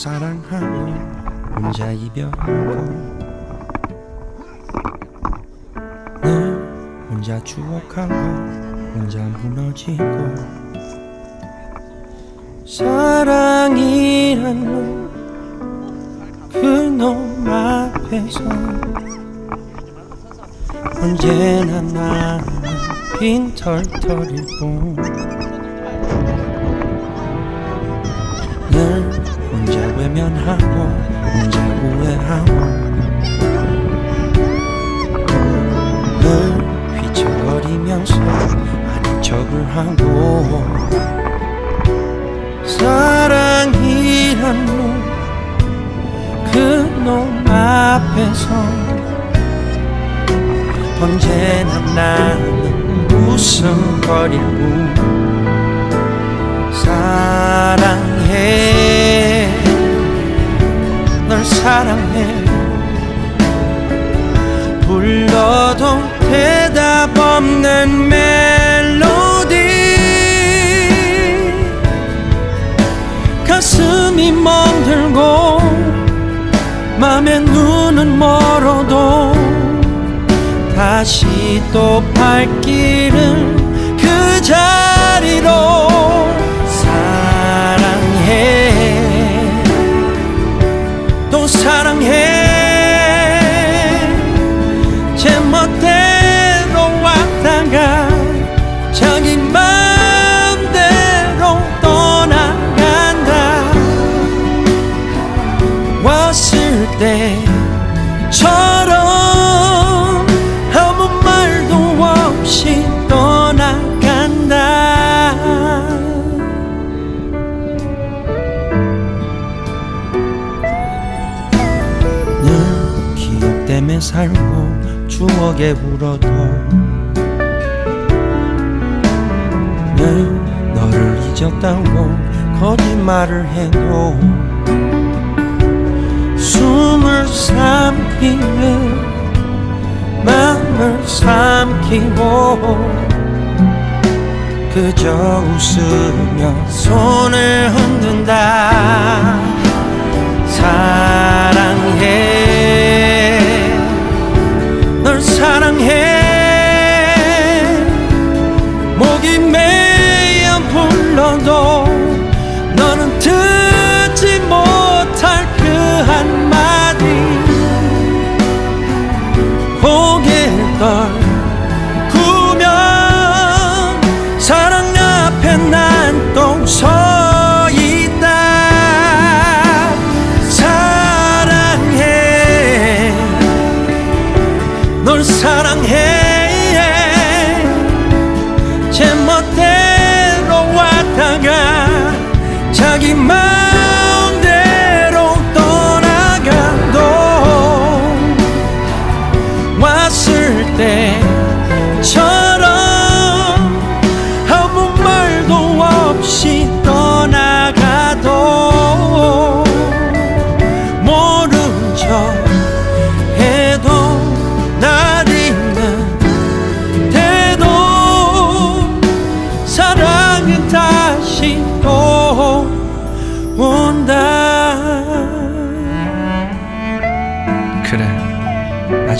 혼자 사랑하고 혼자 이별하고 늘 혼자 추억하고 혼자 무너지고 사랑이란 놈 그놈 앞에서 언제나 나는 빈털터릴 뿐늘 혼자 외면하고 혼자 후회하고. 늘 휘청거리면서 아닌 척을 하고. 사랑이란 놈 그놈 앞에서 언제나 나는 웃음거릴 뿐 널 사랑해. 불러도 대답 없는 멜로디. 가슴이 멍들고 맘에 눈은 멀어도 다시 또 발길을 그 자리로 때처럼 아무 말도 없이 떠나간다. 늘 기억 때문에 살고 추억에 울어도 늘 너를 잊었다고 거짓말을 해도 삼키며 마음을 삼키고 그저 웃으며 손을 흔든다. 사랑해. 널 사랑해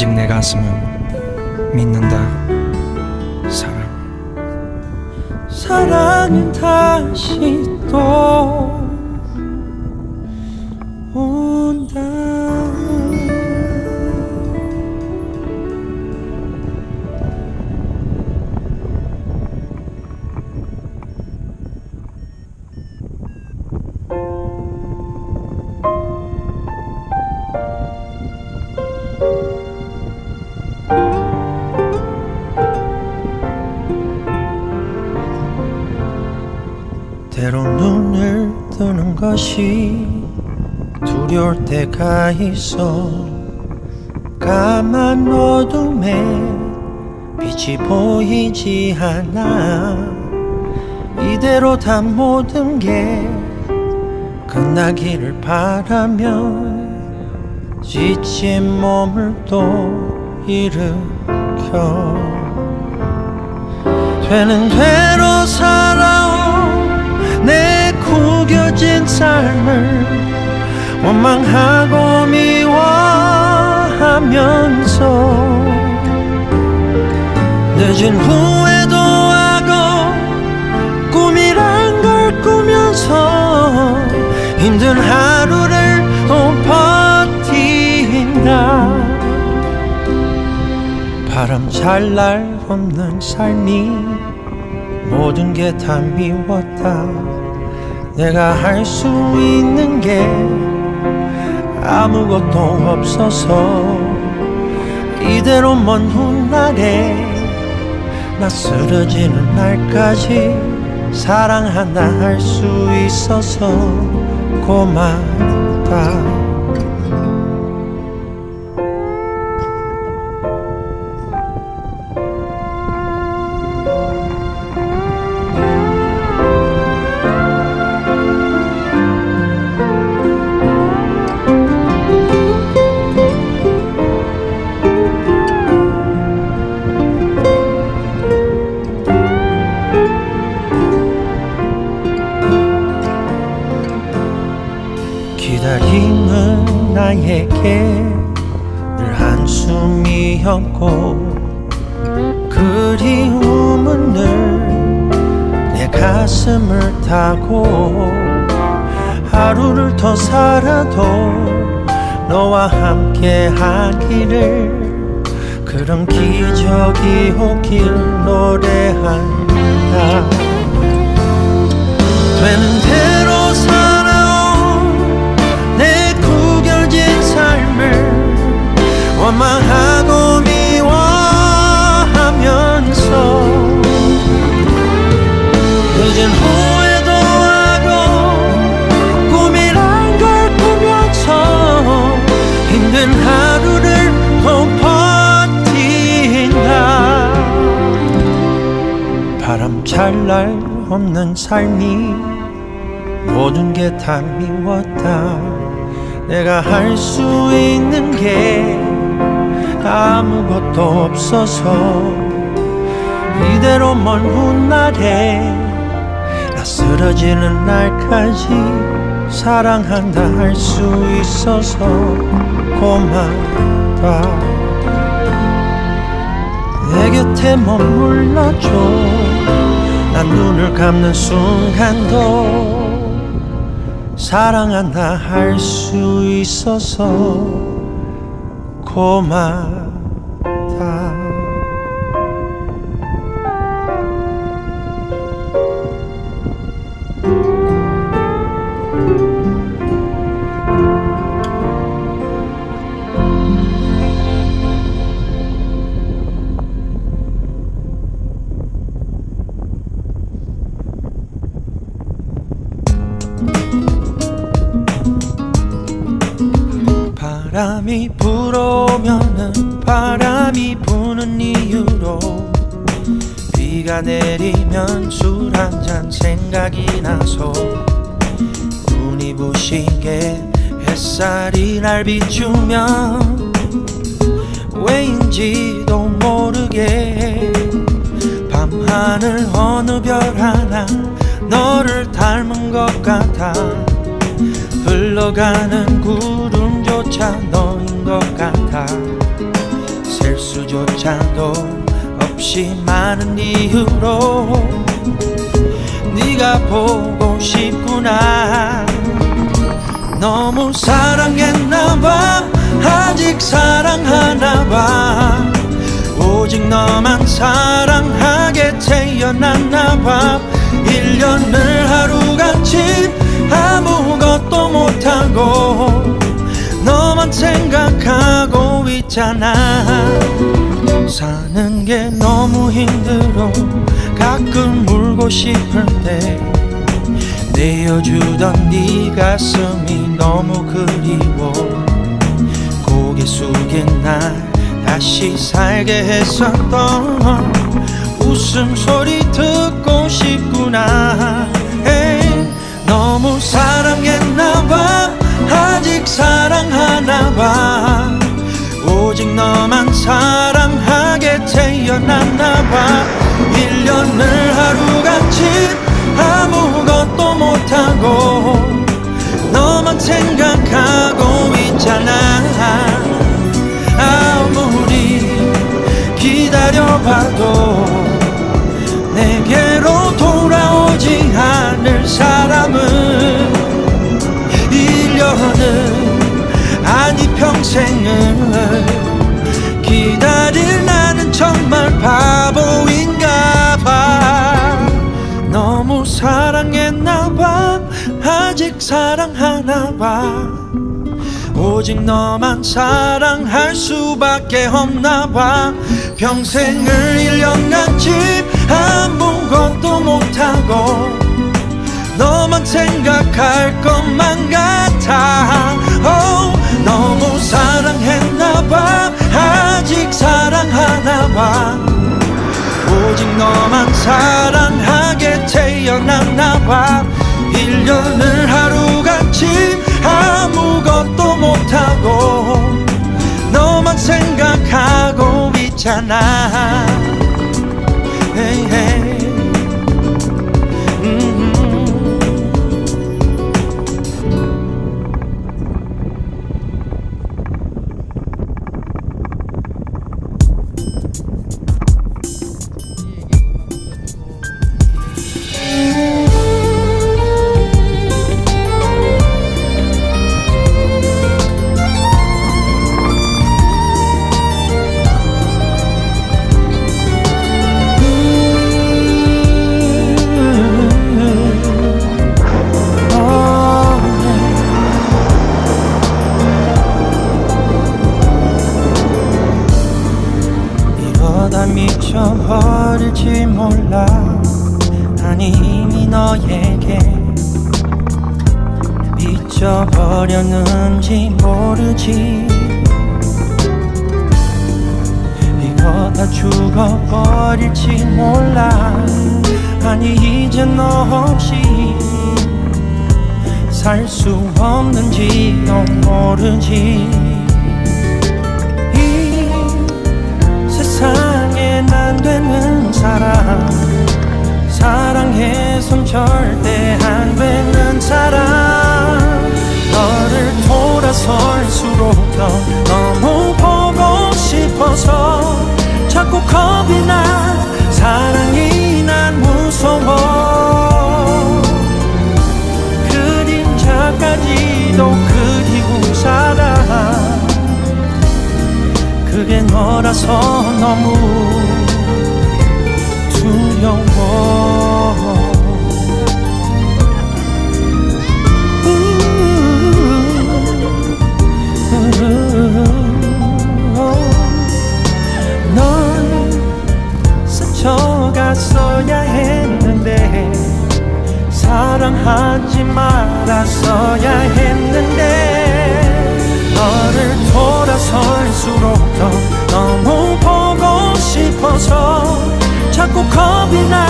아직 내 가슴은 믿는다. 사랑. 사랑은 다시 또 두려울 때가 있어. 까만 어둠에 빛이 보이지 않아. 이대로 다 모든 게 끝나기를 바라며 지친 몸을 또 일으켜. 되는 대로 살아온 내 구겨진 삶을 원망하고 미워하면서 늦은 후회도 하고 꿈이란 걸 꾸면서 힘든 하루를 또 버틴다. 바람 잘 날 없는 삶이 모든 게 다 미웠다. 내가 할 수 있는 게 아무것도 없어서 이대로 먼 훗날에 나 쓰러지는 날까지 사랑한다 할수 있어서 고맙다 나에게 늘 한숨이었고 그리움은 늘 내 가슴을 타고 하루를 더 살아도 너와 함께 하기를 그런 기적이 오길 노래한다. 되는 대로 살 삶을 원망하고 미워하면서 늦은 후회도 하고 꿈이란 걸 꾸면서 힘든 하루를 또 버틴다. 바람 잘 날 없는 삶이 모든 게 다 미웠다 내가 할 수 있는 게 아무것도 없어서 이대로 먼 훗날에 나 쓰러지는 날까지 사랑한다 할 수 있어서 고맙다. 내 곁에 머물러줘. 난 눈을 감는 순간도 사랑한다 할수 있어서 고맙다 바람이 불어오면은 바람이 부는 이유로 비가 내리면 술 한 잔 생각이 나서 눈이 부시게 햇살이 날 비추면 왜인지도 모르게 밤하늘 어느 별 하나 너를 닮은 것 같아. 흘러가는 구름조차 너인 것 같아. 셀 수조차도 없이 많은 이유로 네가 보고 싶구나. 너무 사랑했나봐. 아직 사랑하나봐. 오직 너만 사랑하게 태어났나봐. 1년을 하루같이 아무것도 못하고 너만 생각하고 있잖아. 사는 게 너무 힘들어. 가끔 울고 싶을 때 내어주던 네 가슴이 너무 그리워. 고개 숙인 날 다시 살게 했었던 웃음소리 듣고 싶구나. 에이, 너무 사랑했나봐 아직 사랑하나 봐 오직 너만 사랑하게 태어났나 봐. 1년을 하루같이 아무것도 못하고 너만 생각하고 있잖아. 아무리 기다려봐도 내게로 돌아오지 않을 사람은 평생을 기다릴 나는 정말 바보인가 봐. 너무 사랑했나 봐. 아직 사랑하나 봐. 오직 너만 사랑할 수밖에 없나 봐. 평생을 1년간 집 아무것도 못하고 너만 생각할 것만 같아. Oh, 너무 사랑했나 봐. 아직 사랑하나 봐 오직 너만 사랑하게 태어났나 봐 1년을 하루같이 아무것도 못하고 너만 생각하고 있잖아 이러다 미쳐버릴지 몰라. 아니 이미 너에게 미쳐버렸는지 모르지. 이러다 죽어버릴지 몰라. 아니 이제 너 없이 살 수 없는지 너 모르지 더 너무 보고 싶어서 자꾸 겁이 나. 사랑이 난 무서워. 그림자까지도 그리고 살아. 그게 너라서 너무 자꾸 겁이 나.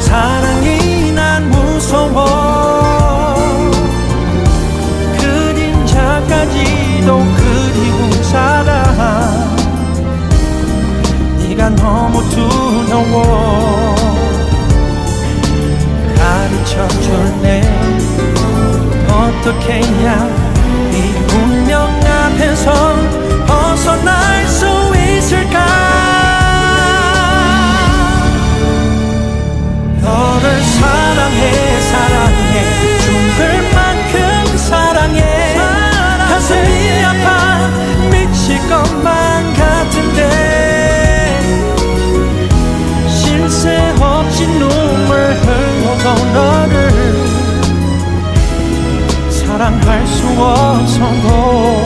사랑이 난 무서워. 그림자까지도 그리고 살아. 네가 너무 두려워. 가르쳐 줄래? 어떻게 해야 이 운명 앞에서 벗어날 수 사랑할 수 없어도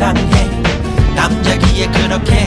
당당해 남자기에 그렇게